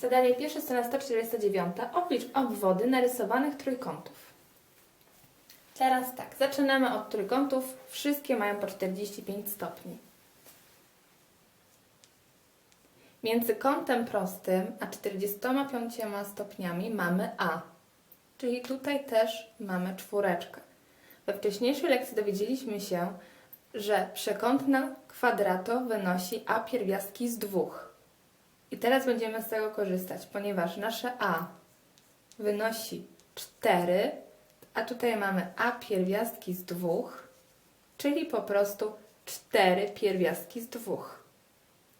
Zadanie pierwsze, strona 149. Oblicz obwody narysowanych trójkątów. Teraz tak, zaczynamy od trójkątów. Wszystkie mają po 45 stopni. Między kątem prostym a 45 stopniami mamy A. Czyli tutaj też mamy czwóreczkę. We wcześniejszej lekcji dowiedzieliśmy się, że przekątna kwadrato wynosi A pierwiastki z dwóch. I teraz będziemy z tego korzystać, ponieważ nasze A wynosi 4, a tutaj mamy A pierwiastki z dwóch, czyli po prostu 4 pierwiastki z dwóch.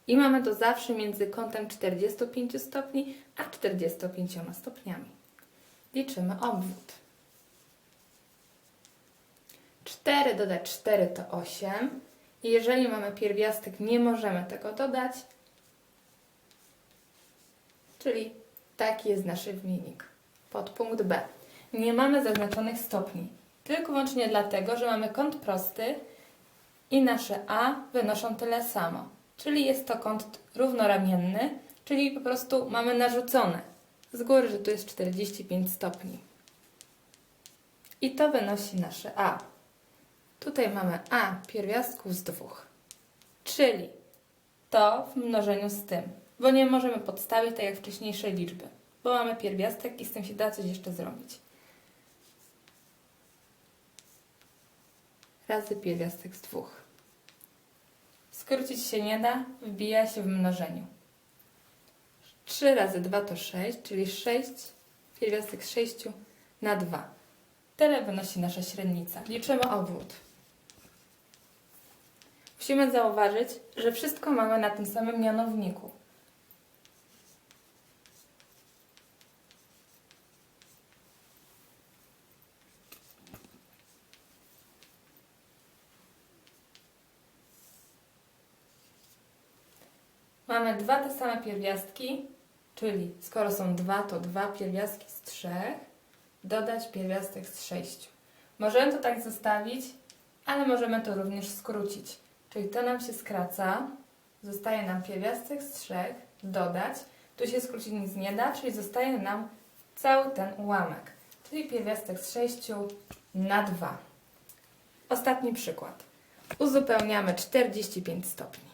I mamy to zawsze między kątem 45 stopni a 45 stopniami. Liczymy obwód. 4 dodać 4 to 8. I jeżeli mamy pierwiastek, nie możemy tego dodać. Czyli taki jest nasz wynik. Podpunkt B. Nie mamy zaznaczonych stopni. Tylko wyłącznie dlatego, że mamy kąt prosty i nasze A wynoszą tyle samo. Czyli jest to kąt równoramienny, czyli po prostu mamy narzucone z góry, że tu jest 45 stopni. I to wynosi nasze A. Tutaj mamy A pierwiastków z dwóch. Czyli to w mnożeniu z tym. Bo nie możemy podstawić tak jak wcześniejszej liczby. Bo mamy pierwiastek i z tym się da coś jeszcze zrobić. Razy pierwiastek z dwóch. Skrócić się nie da, wbija się w mnożeniu. 3 razy 2 to 6, czyli 6 pierwiastek z 6 na 2. Tyle wynosi nasza średnica. Liczymy obwód. Musimy zauważyć, że wszystko mamy na tym samym mianowniku. Mamy dwa te same pierwiastki, czyli skoro są dwa, to dwa pierwiastki z trzech, dodać pierwiastek z sześciu. Możemy to tak zostawić, ale możemy to również skrócić. Czyli to nam się skraca, zostaje nam pierwiastek z trzech, dodać, tu się skrócić nic nie da, czyli zostaje nam cały ten ułamek, czyli pierwiastek z sześciu na dwa. Ostatni przykład. Uzupełniamy 45 stopni.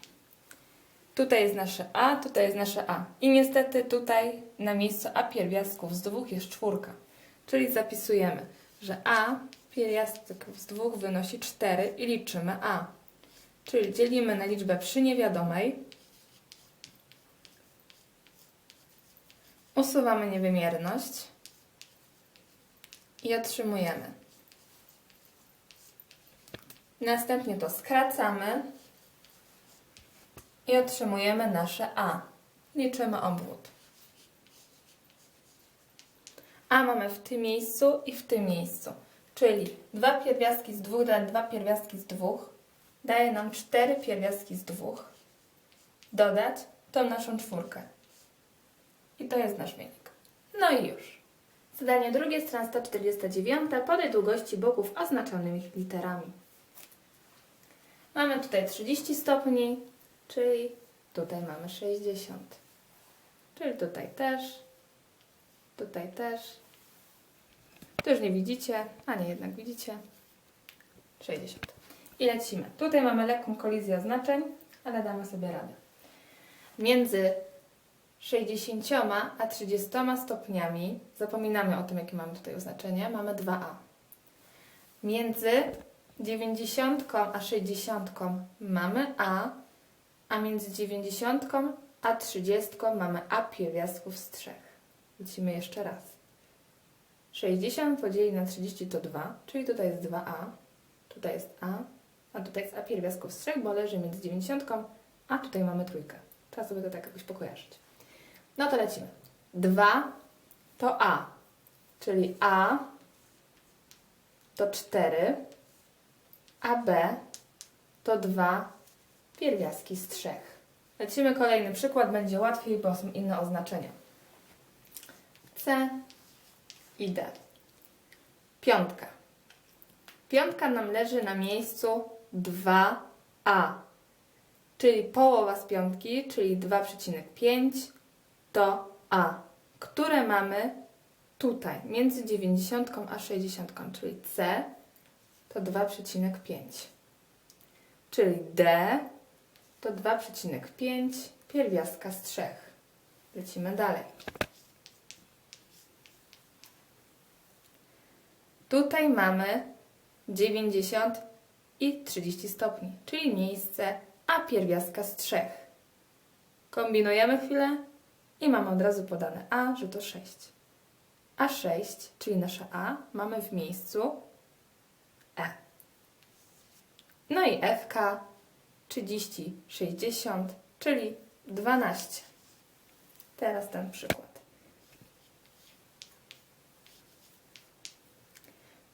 Tutaj jest nasze A, tutaj jest nasze A. I niestety tutaj na miejscu A pierwiastków z dwóch jest czwórka. Czyli zapisujemy, że A pierwiastek z dwóch wynosi 4 i liczymy A. Czyli dzielimy na liczbę przy niewiadomej. Usuwamy niewymierność i otrzymujemy. Następnie to skracamy i otrzymujemy nasze A. Liczymy obwód. A mamy w tym miejscu i w tym miejscu. Czyli dwa pierwiastki z dwóch dodać dwa pierwiastki z dwóch daje nam cztery pierwiastki z dwóch. Dodać tą naszą czwórkę. I to jest nasz wynik. No i już. Zadanie drugie, strona 149. Podaj długości boków oznaczonymi literami. Mamy tutaj 30 stopni, czyli tutaj mamy 60. Czyli tutaj też, tutaj też. Tu już nie widzicie, a nie jednak widzicie. 60. I lecimy. Tutaj mamy lekką kolizję oznaczeń, ale damy sobie radę. Między 60 a 30 stopniami, zapominamy o tym, jakie mamy tutaj oznaczenie, mamy 2a. Między 90 a 60 mamy a, a między 90 a 30 mamy a pierwiastków z trzech. Lecimy jeszcze raz. 60 podzielić na 30 to 2, czyli tutaj jest 2a, tutaj jest a, a tutaj jest a pierwiastków z trzech, bo leży między 90, a tutaj mamy trójkę. Trzeba sobie to tak jakoś pokojarzyć. No to lecimy. 2 to a, czyli a to 4, a b to 2 pierwiastki z trzech. Lecimy kolejny przykład, będzie łatwiej, bo są inne oznaczenia. C i D. Piątka. Piątka nam leży na miejscu 2a, czyli połowa z piątki, czyli 2,5 to A, które mamy tutaj, między 90 a 60, czyli C to 2,5. Czyli D to 2,5 pierwiastka z 3. Lecimy dalej. Tutaj mamy 90 i 30 stopni, czyli miejsce A pierwiastka z 3. Kombinujemy chwilę i mamy od razu podane A, że to 6. A6, czyli nasze A, mamy w miejscu E. No i FK 30, 60, czyli 12. Teraz ten przykład.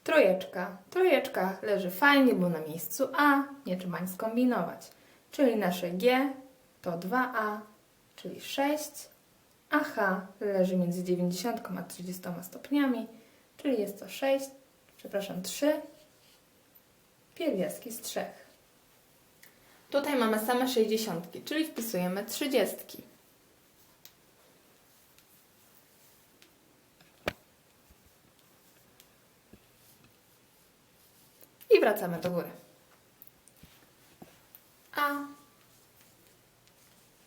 Trójeczka. Trójeczka leży fajnie, bo na miejscu A, nie trzeba nic kombinować. Czyli nasze G to 2A, czyli 6, a H leży między 90 a 30 stopniami, czyli jest to 6, przepraszam, 3 pierwiastki z 3. Tutaj mamy same 60, czyli wpisujemy 30. I wracamy do góry. A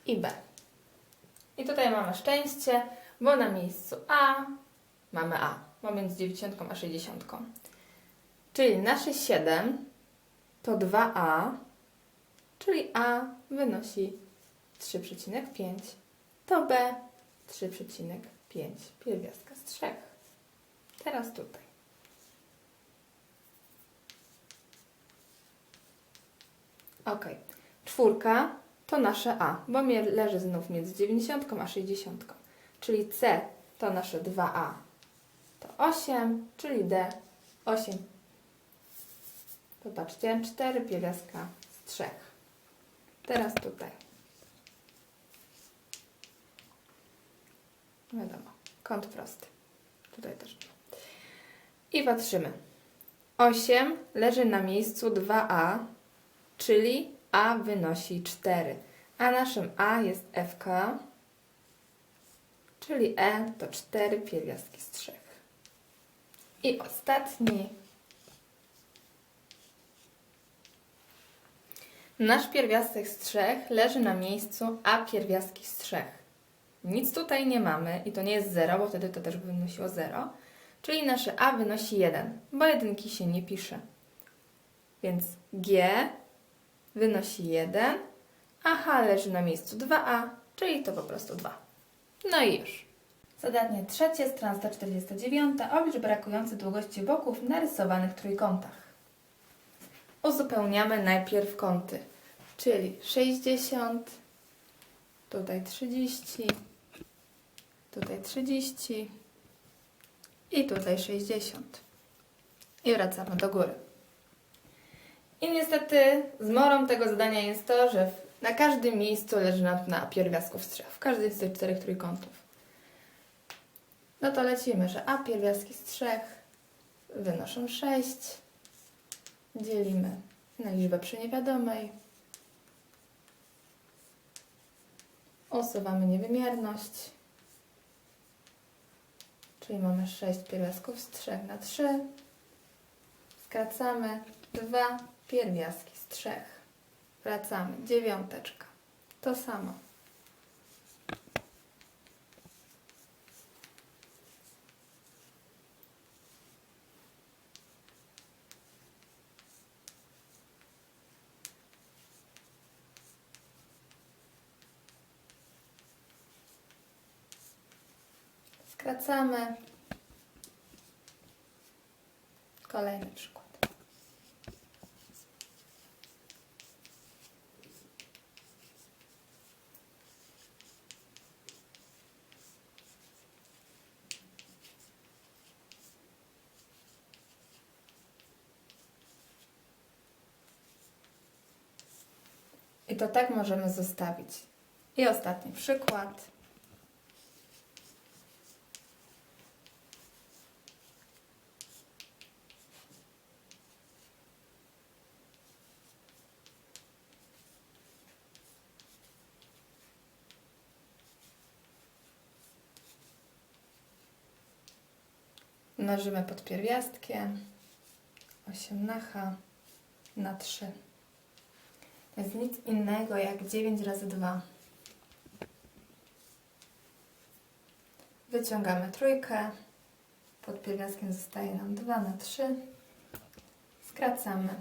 i B. I tutaj mamy szczęście, bo na miejscu A mamy A, bo między 90 a 60. Czyli nasze 7 to 2A, czyli A wynosi 3,5, to B 3,5 pierwiastka z 3. Teraz tutaj. Ok. Czwórka to nasze A, bo leży znów między 90 a 60. Czyli C to nasze 2A. To 8, czyli D 8. Popatrzcie, 4 pierwiastka z 3. Teraz tutaj. Wiadomo, kąt prosty. Tutaj też. I patrzymy. 8 leży na miejscu 2A, czyli A wynosi 4. A naszym A jest FK, czyli E to 4 pierwiastki z 3. I ostatni. Nasz pierwiastek z 3 leży na miejscu A pierwiastki z 3. Nic tutaj nie mamy i to nie jest 0, bo wtedy to też by wynosiło 0. Czyli nasze A wynosi 1, bo jedynki się nie pisze. Więc G wynosi 1, a H leży na miejscu 2A, czyli to po prostu 2. No i już. Zadanie trzecie, strona 149. Oblicz brakujące długości boków narysowanych trójkątach. Uzupełniamy najpierw kąty, czyli 60, tutaj 30, tutaj 30 i tutaj 60. I wracamy do góry. I niestety zmorą tego zadania jest to, że na każdym miejscu leży nam na pierwiastków strzech, w każdym z tych czterech trójkątów. No to lecimy, że A pierwiastki z trzech wynoszą 6. Dzielimy na liczbę przy niewiadomej. Usuwamy niewymierność. Czyli mamy 6 pierwiastków z 3 na 3. Skracamy 2 pierwiastki z 3. Wracamy. Dziewiąteczka. To samo. Skracamy. Kolejny przykład. I to tak możemy zostawić. I ostatni przykład. Mnożymy pod pierwiastkiem 8 na h na 3. To jest nic innego jak 9 razy 2. Wyciągamy trójkę. Pod pierwiastkiem zostaje nam 2 na 3. Skracamy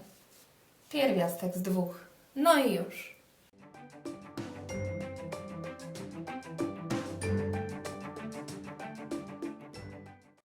pierwiastek z dwóch. No i już.